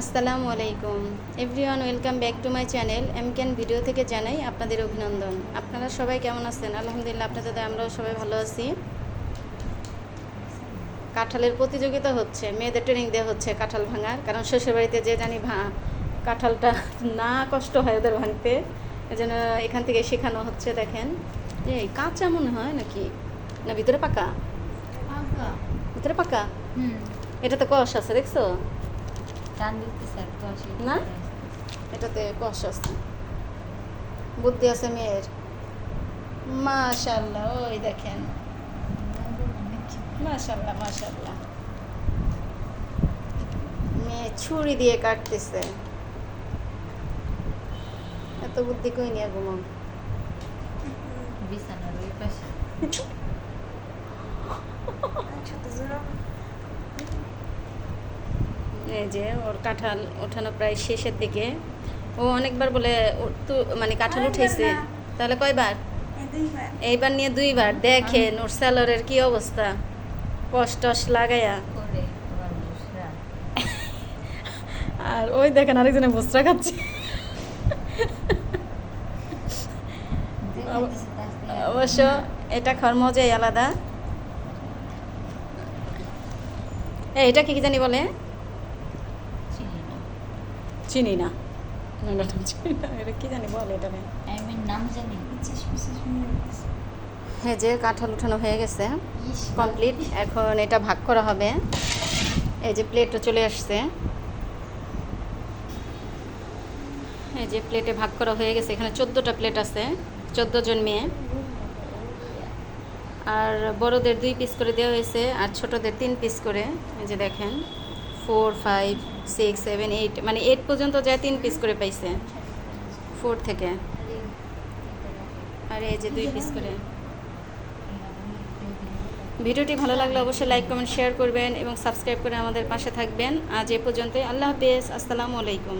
আসসালামু আলাইকুম। Everyone welcome back to my channel M can video থেকে জানাই আপনাদের অভিনন্দন। আপনারা সবাই কেমন আছেন? আলহামদুলিল্লাহ আপনাদের আমরাও সবাই ভালো আছি। কাঁঠালের প্রতিযোগিতা হচ্ছে। মেয়েদের ট্রেনিং দেওয়া হচ্ছে কাঁঠাল ভাঙার। কারণ শ্বশুরবাড়িতে যে জানি ভা কাঁঠালটা না কষ্ট হয় ওদের ভাঙতে। এজন্য এখান থেকে শেখানো হচ্ছে দেখেন। এই কাঁচা মনে হয় নাকি? না ভিতরে পাকা? পাকা। ভিতরে পাকা? হুম। এটাতে কষ আছে দেখছ? না? এটাতে কষ আছে। বুদ্ধি আছে মেয়ের। মাশাল্লাহ ওই দেখেন। মাশাল্লাহ মাশাল্লাহ। মেয়ে ছুরি দিয়ে কাটতেছে। এত বুদ্ধি কই নিয়ে ঘুমো বিছানার ওই পাশে। এই যে ওর কাঁঠাল ওঠানো প্রায় শেষের দিকে। ও অনেকবার বলে মানে কাঁঠাল উঠেছে তাহলে কয়বার? এইবার নিয়ে দুইবার। দেখেন ওর স্যালারের কি অবস্থা। কষ্ট লাগাইয়া। করে আর ওই দেখেন আরেকজনে বস্ত্রা খাচ্ছে। অবশ্য এটা খাওয়ার মজাই আলাদা। এ, এটা কি কি জানি বলে? চিনি না। চিনি এটা কি জানি বলে এটা নাম জানি হ্যাঁ যে কাঁঠাল উঠানো হয়ে গেছে কমপ্লিট। এখন এটা ভাগ করা হবে। এই যে প্লেটও চলে আসছে। এই যে প্লেটে ভাগ করা হয়ে গেছে এখানে চোদ্দোটা প্লেট আছে চোদ্দ জন মেয়ে। আর বড়দের দুই পিস করে দেওয়া হয়েছে আর ছোটদের তিন পিস করে। এই যে দেখেন four five six seven eight মানে এইট পর্যন্ত যায় তিন পিস করে পাইছে। ফোর থেকে। আর এই যে দুই পিস করে। ভিডিওটি ভালো লাগলে অবশ্যই লাইক কমেন্ট শেয়ার করবেন এবং সাবস্ক্রাইব করে আমাদের পাশে থাকবেন। আজ এ পর্যন্তই। আল্লাহ হাফেজ। আসসালামু আলাইকুম।